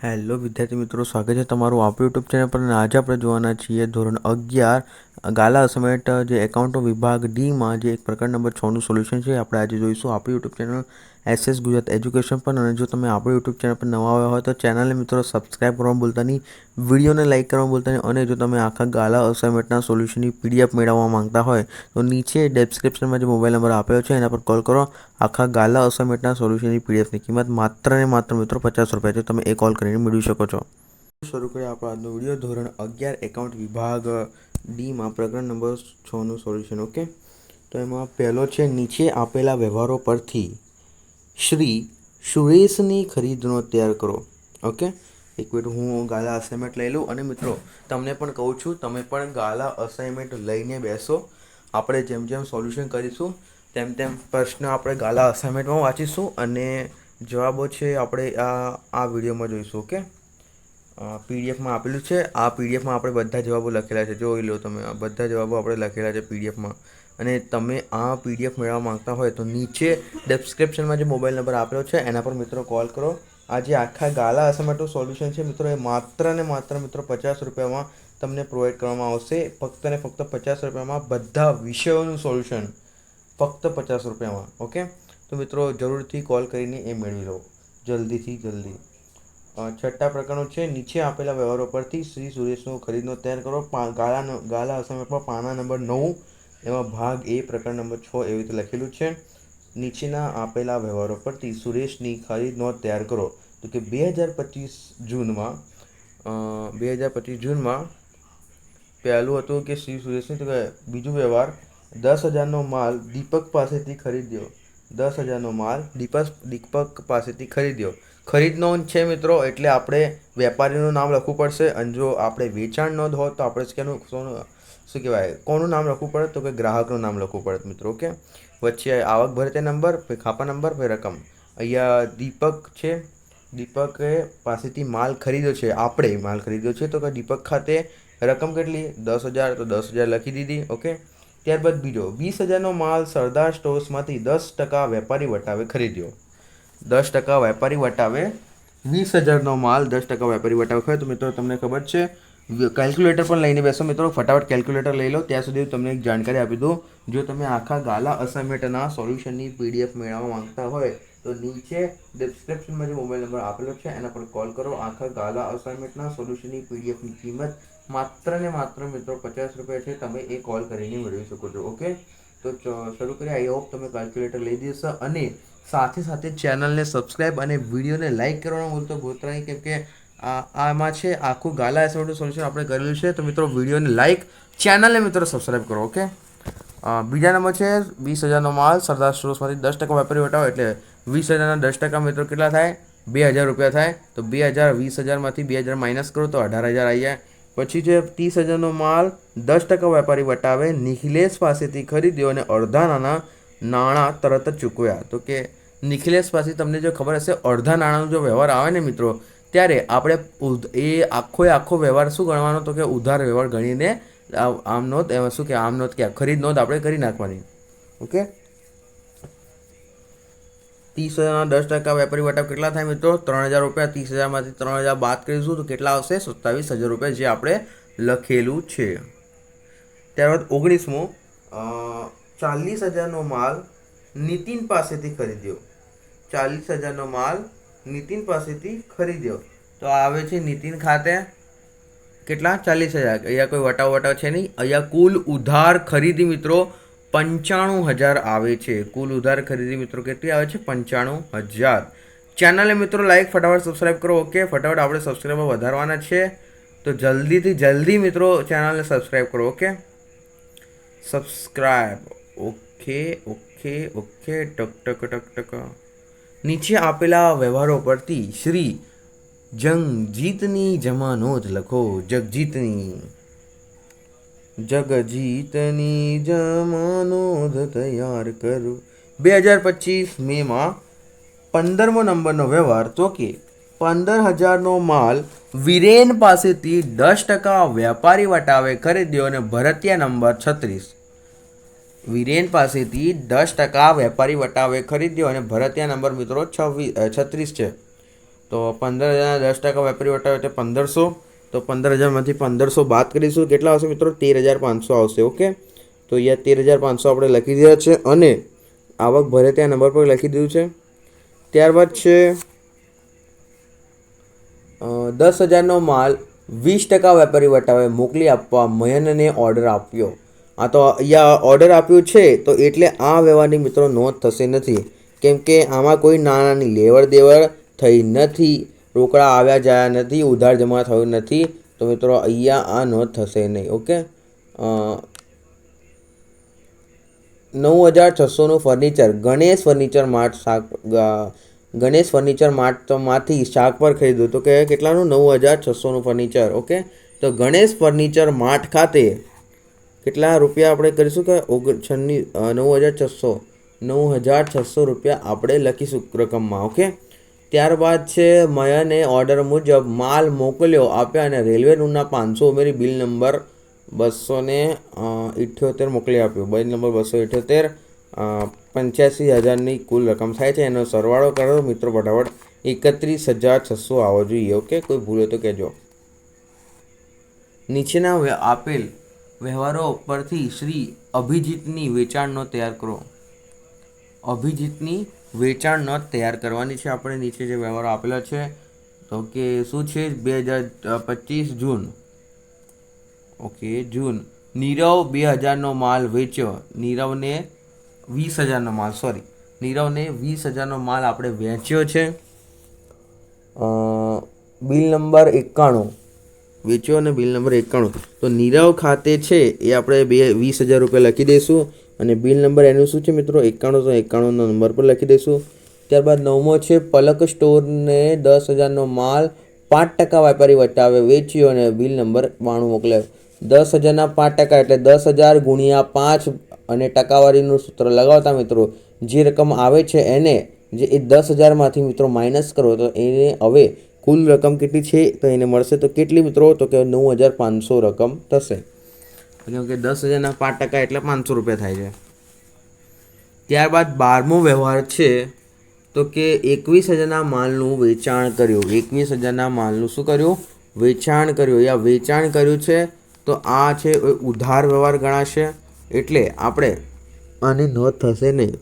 Hello વિદ્યાર્થી મિત્રો, સ્વાગત છે તમારું આપણું યુટ્યુબ ચેનલ પર આજે આપણે જોવાના છીએ ધોરણ અગિયાર, ગાલા સમેટ, જે એકાઉન્ટ વિભાગ ડીમાં જે એક પ્રકરણ નંબર છનું સોલ્યુશન છે, આપણે આજે જોઈશું આપણું YouTube channel SS Gujarat education પર. અને જો તમે આપણું યુટ્યુબ ચેનલ પર નવા આવ્યા હોય તો ચેનલને મિત્રો સબસ્ક્રાઈબ કરવાનું ભૂલતા નહીં, વિડીયોને લાઇક કરવાનું ભૂલતા નહીં, અને જો તમે આખા ગાલા અસાઇનમેન્ટના સોલ્યુશનની પીડીએફ મેળવવા માંગતા હોય તો નીચે ડિસ્ક્રિપ્શનમાં જે મોબાઈલ નંબર આપ્યો છે એના પર કોલ કરો. આખા ગાલા અસાઇનમેન્ટના સોલ્યુશનની પીડીએફની કિંમત માત્ર ને માત્ર મિત્રો પચાસ રૂપિયા છે. તમે એ કોલ કરીને મેળવી શકો છો. શરૂ કરીએ આપણો આજનો વીડિયો. ધોરણ અગિયાર, એકાઉન્ટ વિભાગ ડીમાં પ્રકરણ નંબર છનું સોલ્યુશન, ઓકે? તો એમાં પહેલો છે, નીચે આપેલા વ્યવહારો પરથી. શ્રી સુરેશની ખરીદનો તૈયાર કરો. ઓકે? એક મિનિટ હું ગાલા અસાઇનમેન્ટ લઈ લઉં અને મિત્રો, તમને પણ કહું છું, તમે પણ ગાલા અસાઇનમેન્ટ લઈને બેસો. આપણે જેમ જેમ સોલ્યુશન કરીશું, તેમ તેમ પ્રશ્ન આપણે ગાલા અસાઇનમેન્ટમાં વાંચીશું અને જવાબો છે આપણે આ આ વિડીયોમાં જોઈશું, ઓકે? પીડીએફમાં આપેલું છે. આ પીડીએફમાં આપણે બધા જવાબો લખેલા છે. જોઈ લો તમે બધા જવાબો આપણે લખેલા છે પીડીએફમાં અને તમે આ પીડીએફ મેળવવા માંગતા હોય તો નીચે ડિસ્ક્રિપ્શનમાં જે મોબાઈલ નંબર આપેલો છે, એના પર મિત્રો કોલ કરો. આ જે આખા ગાલા અસમેટો સોલ્યુશન છે. મિત્રો, એ માત્ર ને માત્ર મિત્રો પચાસ રૂપિયામાં તમને પ્રોવાઈડ કરવામાં આવશે. ફક્ત ને ફક્ત પચાસ રૂપિયામાં બધા વિષયોનું સોલ્યુશન ફક્ત પચાસ રૂપિયામાં ઓકે તો મિત્રો, જરૂરથી કોલ કરીને એ મેળવી લો. જલ્દીથી જલ્દી. છઠ્ઠા પ્રકરણો છે. નીચે આપેલા વ્યવહારો પરથી શ્રી સુરેશનો ખરીદનો તૈયાર કરો. ગાળા ગાલા અસમેટમાં પાના નંબર નવ એમાં ભાગ એ પ્રકરણ નંબર છ એવી રીતે લખેલું છે. નીચેના આપેલા વ્યવહારો પરથી સુરેશની ખરીદ નોંધ તૈયાર કરો. તો કે બે હજાર પચીસ જૂનમાં બે હજાર પચીસ જૂનમાં પહેલું હતું કે શ્રી સુરેશની તો કે બીજું વ્યવહાર, દસ હજારનો માલ દીપક પાસેથી ખરીદ્યો. દસ હજારનો માલ દીપક દીપક પાસેથી ખરીદ્યો. ખરીદ નોંધ છે મિત્રો, એટલે આપણે વેપારીનું નામ લખવું પડશે. અને જો આપણે વેચાણ નોંધ હોત તો આપણે કેનું શું કહેવાય, કોનું નામ લખવું પડે તો કે ગ્રાહકનું નામ લખવું પડે મિત્રો, ઓકે? વચ્ચે આવક ભરે તે નંબર, પછી ખાપા નંબર, પછી રકમ. અહીંયા દીપક છે, દીપકે પાસેથી માલ ખરીદ્યો છે, આપણે માલ ખરીદ્યો છે, તો કે દીપક ખાતે રકમ કેટલી? દસ હજાર, તો દસ હજાર લખી દીધી, ઓકે? ત્યારબાદ બીજો, વીસ હજારનો માલ સરદાર સ્ટોર્સમાંથી દસ ટકા વેપારી વટાવે ખરીદ્યો. દસ ટકા વેપારી વટાવે, વીસ હજારનો માલ દસ ટકા વેપારી વટાવે ખરીદ્યો. મિત્રો, તમને ખબર છે કેલ્ક્યુલેટર પણ લઈને બેસો મિત્રો, ફટાફટ કેલ્ક્યુલેટર લઈ લો. ત્યાં સુધી તમને એક જાણકારી આપી દઉં. જો તમે આખા ગાલા અસાઇનમેન્ટના સોલ્યુશનની પીડીએફ મેળવવા માંગતા હોય, તો નીચે ડિસ્ક્રિપ્શનમાં જે મોબાઈલ નંબર આપેલો છે, એના પર કોલ કરો. આખા ગાલા અસાઇનમેન્ટના સોલ્યુશનની પીડીએફની કિંમત માત્ર ને માત્ર મિત્રો પચાસ રૂપિયા છે. તમે એ કોલ કરીને મેળવી શકો છો ઓકે તો શરૂ કરીએ. આઈ હોપ તમે કેલ્ક્યુલેટર લઈ દેશો. અને સાથે સાથે ચેનલને સબસ્ક્રાઈબ અને વિડીયોને લાઇક કરવાનું ભૂલતો ભૂલતા કેમ કે આમાં છે આખું ગાલા એસોડનું સોલ્યુશન આપણે કરેલું છે. તો મિત્રો, વિડીયોને લાઇક ચેનલને મિત્રો સબસ્ક્રાઈબ કરો ઓકે બીજા નંબર છે, વીસ હજારનો માલ, સરદાર સ્ટોર્સમાંથી દસ ટકા વેપારી વટાવો, એટલે વીસ હજારના દસ ટકા મિત્રો કેટલા થાય? બે હજાર રૂપિયા થાય. તો બે હજાર, વીસ હજારમાંથી બે હજાર માઇનસ કરો, તો અઢાર હજાર આવી જાય. પછી છે, ત્રીસ હજારનો માલ, દસ ટકા વેપારી વટાવે, નિખિલેશ પાસેથી ખરીદ્યો અને અડધા નાના નાણાં તરત જ ચૂકવ્યા. તો કે, નિખિલેશ પાસે તમને જો ખબર હશે, અડધા નાણાંનો જો વ્યવહાર આવે ને મિત્રો ત્યારે આપણે એ આખો આખો વ્યવહાર શું ગણવાનો તો કે ઉધાર વ્યવહાર ગણીને આમ નોંધ, એમાં શું કે આમ નોંધ કે ખરીદ નોંધ આપણે કરી નાખવાની. ઓકે? ત્રીસ હજારના દસ ટકા વેપારી વટાવ કેટલા થાય મિત્રો? ત્રણ હજાર રૂપિયા, ત્રીસ હજારમાંથી ત્રણ હજાર બાદ કરીશું તો કેટલા આવશે? સત્તાવીસ હજાર રૂપિયા જે આપણે લખેલું છે. ત્યારબાદ ઓગણીસમો ચાલીસ હજારનો માલ નીતિન પાસેથી ખરીદ્યો. ચાલીસ હજારનો માલ નીતિન પાસેથી ખરીદ્યો. તો આવે છે નીતિન ખાતે. કેટલા? ચાલીસ હજાર. અહીંયા કોઈ વટાવ વટાવ છે નહીં. અહીંયા કુલ ઉધાર ખરીદી મિત્રો પંચાણું હજાર આવે છે. કુલ ઉધાર ખરીદી મિત્રો કેટલી આવે છે? પંચાણું હજાર. ચેનલને મિત્રો લાઈક ફટાફટ સબસ્ક્રાઈબ કરો. ઓકે ફટાફટ આપણે સબસ્ક્રાઈબર વધારવાના છે. તો જલ્દીથી જલ્દી મિત્રો ચેનલને સબસ્ક્રાઈબ કરો. Okay subscribe okay okay okay ટક ટક ટક ટક. નીચે આપેલા વ્યવહારો પરથી શ્રી જંગજીતની જમા નોંધ લખો. જગજીતની જગજીતની જમા નોંધ તૈયાર કરો. બે હજાર પચીસ મેમાં પંદરમો નંબરનો વ્યવહાર તો કે પંદર હજારનો માલ વિરેન પાસેથી દસ ટકા વેપારી વટાવે, ખરીદ્યો અને ભરતિયા નંબર છત્રીસ. વિરેન પાસેથી દસ ટકા વેપારી વટાવે ખરીદ્યો અને ભરતિયા નંબર મિત્રો છવ્વીસ છત્રીસ છે. તો પંદર હજારના દસ ટકા વેપારી વટાવે એટલે પંદરસો, તો પંદર હજારમાંથી પંદરસો બાદ કરીશું. કેટલા આવશે મિત્રો? તેર હજાર પાંચસો આવશે, ઓકે? તો અહીંયા તેર હજાર પાંચસો આપણે લખી દીધા છે અને આવક ભરે ત્યાં નંબર પર લખી દીધું છે. ત્યારબાદ છે દસ હજારનો માલ વીસ ટકા વેપારી વટાવે મોકલી આપવા મયનને ઓર્ડર આપ્યો. આ તો અહીંયા ઓર્ડર આપ્યું છે, તો એટલે આ વ્યવહારની મિત્રો નોંધ થશે નથી. કેમ કે આમાં કોઈ નાણાંની લેવડ દેવડ થઈ નથી, રોકડા આવ્યા જયા નથી, ઉધાર જમા થયું નથી. તો મિત્રો અહીંયા આ નોંધ થશે નહીં, ઓકે? નવ હજાર છસોનું ફર્નિચર ગણેશ ફર્નિચર માર્ટ શાક ગણેશ ફર્નિચર માર્ટમાંથી શાક પર ખરીદ્યું તો કે કેટલાનું? નવ હજાર છસોનું ફર્નિચર ઓકે? તો ગણેશ ફર્નિચર માર્ટ ખાતે કેટલા રૂપિયા આપણે કરીશું કે ઓગણ છન્ની નવ હજાર છસો, નવ હજાર છસો રૂપિયા આપણે લખીશું રકમમાં, ઓકે? ત્યારબાદ છે મયને ઓર્ડર મુજબ માલ મોકલ્યો આપ્યા અને રેલવે રૂમના પાંચસો ઉમેરી બિલ નંબર બસો ને ઇઠ્યોતેર મોકલી આપ્યો. બિલ નંબર બસો ઇઠ્યોતેર પંચ્યાસી હજારની કુલ રકમ થાય છે. એનો સરવાળો કરો મિત્રો ફટાફટ. એકત્રીસ હજાર છસો આવવો જોઈએ, ઓકે? કોઈ ભૂલો તો કહેજો. નીચેના આપેલ વ્યવહારો પરથી શ્રી અભિજીતની વેચાણ નોંધ તૈયાર કરો. અભિજીતની વેચાણ નોંધ તૈયાર કરવાની છે આપણે નીચે જે વ્યવહારો આપેલા છે. તો કે શું છે? બે હજાર પચીસ જૂન. ઓકે, જૂન. નીરવ બે હજારનો માલ વેચ્યો. નીરવને વીસ હજારનો માલ, સોરી. નીરવને વીસ હજારનો માલ આપણે વેચ્યો છે. બિલ નંબર એકાણું. વેચ્યો અને બિલ નંબર એકાણું. તો નીરવ ખાતે છે એ આપણે બે વીસ હજાર રૂપિયા લખી દઈશું. અને બિલ નંબર એનું શું છે મિત્રો? એકાણું તો એકાણુંનો નંબર પર લખી દઈશું. ત્યારબાદ નવમો છે, પલક સ્ટોરને દસ હજારનો માલ પાંચ ટકા વેપારી વટાવે, વેચ્યો અને બિલ નંબર બાણું મોકલાવ્યો દસ હજારના પાંચ ટકા એટલે દસ હજાર ગુણ્યા પાંચ અને ટકાવારીનું સૂત્ર લગાવતા મિત્રો, જે રકમ આવે છે એને, જે એ દસ હજારમાંથી મિત્રો માઇનસ કરો, તો એને હવે કુલ રકમ કેટલી છે? તો એને મળશે તો કેટલી મિત્રો? તો કે નવ હજાર પાંચસો રકમ થશે. કેમ કે દસ હજારના પાંચ ટકા એટલે પાંચસો રૂપિયા થાય છે. ત્યારબાદ બારમો વ્યવહાર છે તો કે એકવીસ હજારના માલનું વેચાણ કર્યું. એકવીસ હજારના માલનું શું કર્યું? વેચાણ કર્યું. યા વેચાણ કર્યું છે તો આ છે એ ઉધાર વ્યવહાર ગણાશે. એટલે આપણે આને ન થશે નહીં.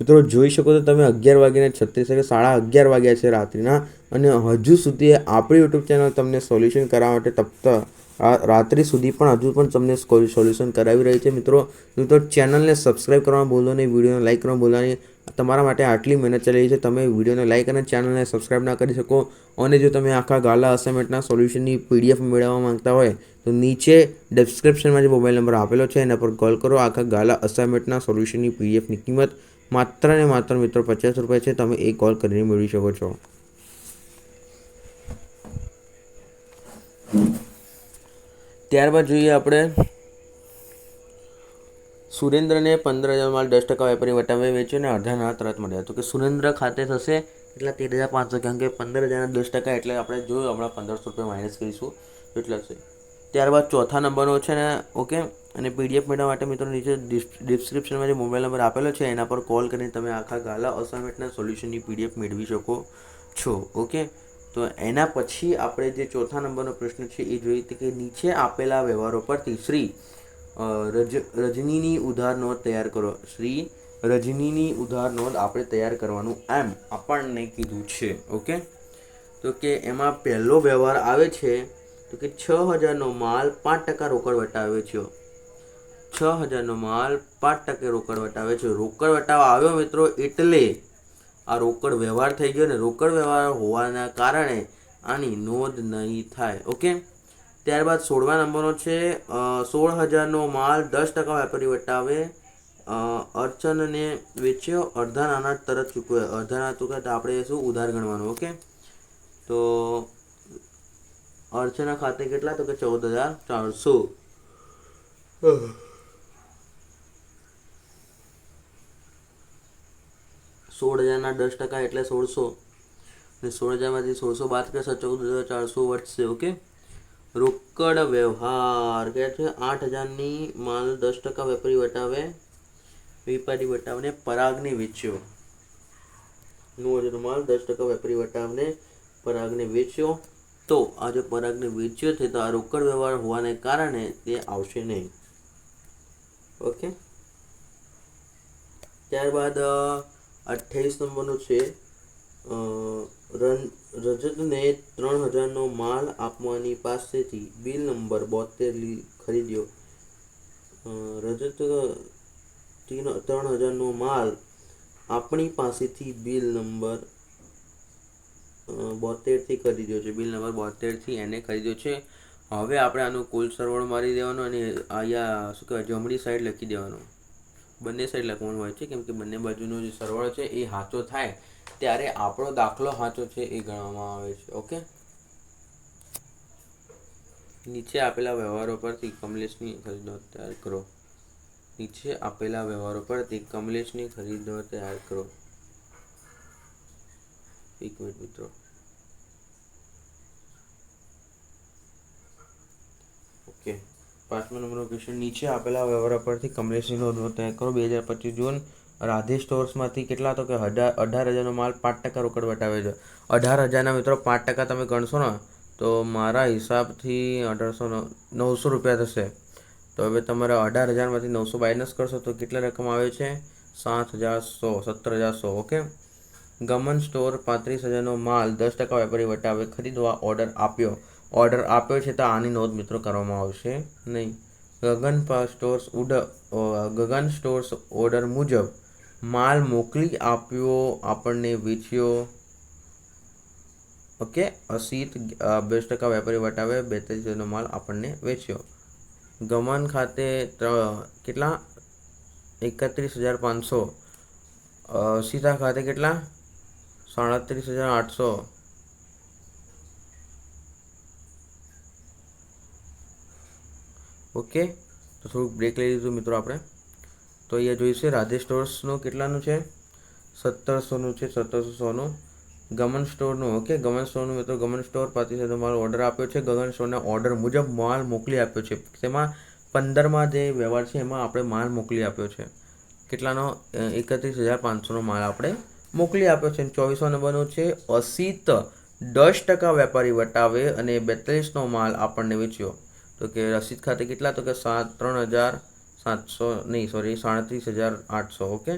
મિત્રો જોઈ શકો તો તમે અગિયાર વાગ્યાને છત્રીસ એટલે સાડા અગિયાર વાગ્યા છે રાત્રિના અને હજુ સુધી આપણી યુટ્યુબ ચેનલ તમને સોલ્યુશન કરાવવા માટે તપ્ત રાત્રિ સુધી પણ હજુ પણ તમને સોલ્યુશન કરાવી રહી છે. મિત્રો મિત્રો ચેનલને સબસ્ક્રાઈબ કરવાનું ભૂલો નહીં, વિડીયોને લાઈક કરવાનું ભૂલો નહીં. તમારા માટે આટલી મહેનત ચાલી રહી છે. તમે વિડીયોને લાઈક અને ચેનલને સબસ્ક્રાઈબ ના કરી શકો અને જો તમે આખા ગાલા અસાઇનમેન્ટના સોલ્યુશનની પીડીએફ મેળવવા માંગતા હોય તો નીચે ડિસ્ક્રિપ્શનમાં જે મોબાઈલ નંબર આપેલો છે, એના પર કોલ કરો. આખા ગાલા અસાઇનમેન્ટના સોલ્યુશનની પીડીએફની કિંમત માત્ર ને માત્ર મિત્રો પચાસ રૂપિયા છે, તમે એક કોલ કરીને મેળવી શકો છો. ત્યારબાદ જોઈએ આપણે સુરેન્દ્રને પંદર હજાર માલ દસ ટકા વેપારી વટાવે વેચ્યો અને અડધા નાણાં તરત મળ્યા. તો કે સુરેન્દ્ર ખાતે થશે એટલા તેર હજાર પાંચસો, કારણ કે પંદર હજારના દસ ટકા એટલે આપણે જોયું હમણાં પંદરસો રૂપિયા માઇનસ કરીશું. એટલા છે. ત્યારબાદ ચોથા નંબરનો છે ને ઓકે અને પીડીએફ મેળવવા માટે મિત્રો નીચે ડિસ્ક્રિપ્શનમાં જે મોબાઈલ નંબર આપેલો છે, એના પર કોલ કરીને તમે આખા ગાલા અસાઇનમેન્ટના સોલ્યુશનની પીડીએફ મેળવી શકો છો ઓકે તો એના પછી આપણે જે ચોથા નંબરનો પ્રશ્ન છે, એ જોઈએ કે નીચે આપેલા વ્યવહારો પરથી શ્રી રજ, રજનીની ઉધાર નોંધ તૈયાર કરો. શ્રી, રજનીની ઉધાર નોંધ આપણે તૈયાર કરવાનું એમ આપણને કીધું છે ઓકે તો કે એમાં પહેલો વ્યવહાર આવે છે, તો કે છ હજારનો માલ પાંચ ટકા રોકડ વટાવે છે. છ હજારનો માલ પાંચ ટકે રોકડ વટાવે છે. રોકડ વટાવ આવ્યો મિત્રો એટલે આ રોકડ વ્યવહાર થઈ ગયો ને રોકડ વ્યવહાર હોવાના કારણે આની નોંધ નહીં થાય, ઓકે? ત્યારબાદ સોળમા નંબરનો છે સોળ હજારનો માલ દસ ટકા વેપારી વટાવે. અર્ચનને વેચ્યો, અડધા નાના તરત ચૂકવે. અડધા નાના ચૂકવે તો આપણે શું ઉધાર ગણવાનું, ઓકે? તો અર્ચના ખાતે કેટલા? તો કે ચૌદ હજાર ચારસો સોળ હજારના દસ ટકા એટલે સોળસો. અને સોળ હજારમાંથી સોળસો બાદ કરશો ચૌદ હજાર ચારસો વધશે ઓકે? રોકડ વ્યવહાર, કે છે આઠ હજારની માલ દસ ટકા વેપારી વટાવે, વેપારી વટાવને પરાગને વેચ્યો. નવ હજારનો માલ દસ ટકા વેપારી વટાવને પરાગને વેચ્યો. તો આ જો પરાગને વેચ્યો છે, તો આ રોકડ વ્યવહાર હોવાને કારણે તે આવશે નહીં. ઓકે? ત્યારબાદ અઠ્યાવીસ નંબરનું છે. રન- રજતને ત્રણ હજારનો માલ આપવાની પાસેથી બિલ નંબર બોતેર ખરીદ્યો. રજત ત્રણ હજારનો માલ આપણી પાસેથી બિલ નંબર બોતેરથી ખરીદ્યો છે. બિલ નંબર બોતેરથી એને ખરીદ્યો છે. હવે આપણે આનું કુલ સરવાળો મારી દેવાનો અને અહીંયા શું કહેવાય, જમણી સાઈડ લખી દેવાનો. બંને સાઈડ લખવાનું હોય છે. કેમ કે બંને બાજુનો જે સરવાળો છે એ સાચો થાય ત્યારે આપણો દાખલો સાચો છે એ ગણવામાં આવે છે. ઓકે? નીચે આપેલા વ્યવહારો પરથી કમલેશની ખરીદો તૈયાર કરો. નીચે આપેલા વ્યવહારો પરથી કમલેશની ખરીદો તૈયાર કરો. એક મિનિટ મિત્રો. ઓકે. પાંચમા નંબરનો ક્વેશ્ચન નીચે આપેલા વ્યવહારો પરથી કમલેશની નોંધો તૈયાર કરો. બે હજાર પચીસ જૂન, રાધે સ્ટોર્સમાંથી કેટલા તો કે અઢાર અઢાર હજારનો માલ પાંચ ટકા રોકડ વટાવે છે. અઢાર હજારના મિત્રો પાંચ ટકા તમે ગણશો ને, તો મારા હિસાબથી અઢારસો નવસો રૂપિયા થશે. તો હવે તમારે અઢાર હજારમાંથી નવસો માઇનસ કરશો તો કેટલા રકમ આવે છે? સાત હજાર સો, સત્તર હજાર સો ઓકે ગમન સ્ટોર પાંત્રીસ હજારનો માલ દસ ટકા વેપારી વટાવે. ખરીદવા ઓર્ડર આપ્યો. ઓર્ડર આપ્યો છે તો આની નોંધ મિત્રો કરવામાં આવશે. નહીં. ગગન સ્ટોર્સ ઉડ ગગન સ્ટોર્સ ઓર્ડર મુજબ માલ મોકલી આપ્યો, આપણને વેચ્યો. ઓકે? અસીત બેસ ટકા વેપારી વટાવે બેતાલીસ હજારનો માલ આપણને વેચ્યો. ગમન ખાતે કેટલા? એકત્રીસ હજાર પાંચસો. સીતા ખાતે કેટલા? સાડત્રીસ હજાર આઠસો. ઓકે? તો થોડુંક બ્રેક લઈ લીધું મિત્રો આપણે. તો અહીંયા જોઈશે રાધે સ્ટોર્સનું કેટલાનું છે? સત્તરસોનું છે સત્તરસો સોનું ગમન સ્ટોરનું, ઓકે? ગમન સ્ટોરનું મિત્રો, ગમન સ્ટોર પાસે હજારનો માલ ઓર્ડર આપ્યો છે. ગગન સ્ટોરના ઓર્ડર મુજબ માલ મોકલી આપ્યો છે. તેમાં પંદરમાં જે વ્યવહાર છે, એમાં આપણે માલ મોકલી આપ્યો છે. કેટલાનો? એકત્રીસ હજાર પાંચસોનો માલ આપણે મોકલી આપ્યો છે. ચોવીસો નંબરનો છે, અસીત દસ ટકા વેપારી વટાવે અને બેતાલીસનો માલ આપણને વેચ્યો. તો કે રસીદ ખાતે કેટલા? તો કે સાત, ત્રણ હજાર સાતસો, નહીં સોરી સાડત્રીસ હજાર આઠસો, ઓકે?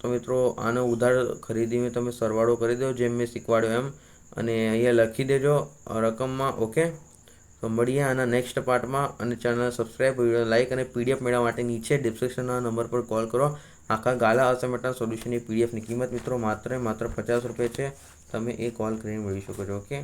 તો મિત્રો, આનો ઉધાર ખરીદીને તમે સરવાળો કરી દો, જેમ મેં શીખવાડ્યો એમ. અને અહીંયા લખી દેજો રકમમાં, ઓકે? તો મળીએ આના નેક્સ્ટ પાર્ટમાં અને ચેનલ સબસ્ક્રાઈબ વીડિયો લાઇક અને પીડીએફ મેળવવા માટે નીચે ડિસ્ક્રિપ્શનના નંબર પર કોલ કરો. આખા ગાલા અસમેટના સોલ્યુશનની પીડીએફની કિંમત મિત્રો, માત્ર માત્ર પચાસ રૂપિયા છે. તમે એ કોલ કરીને મેળવી શકો છો, ઓકે?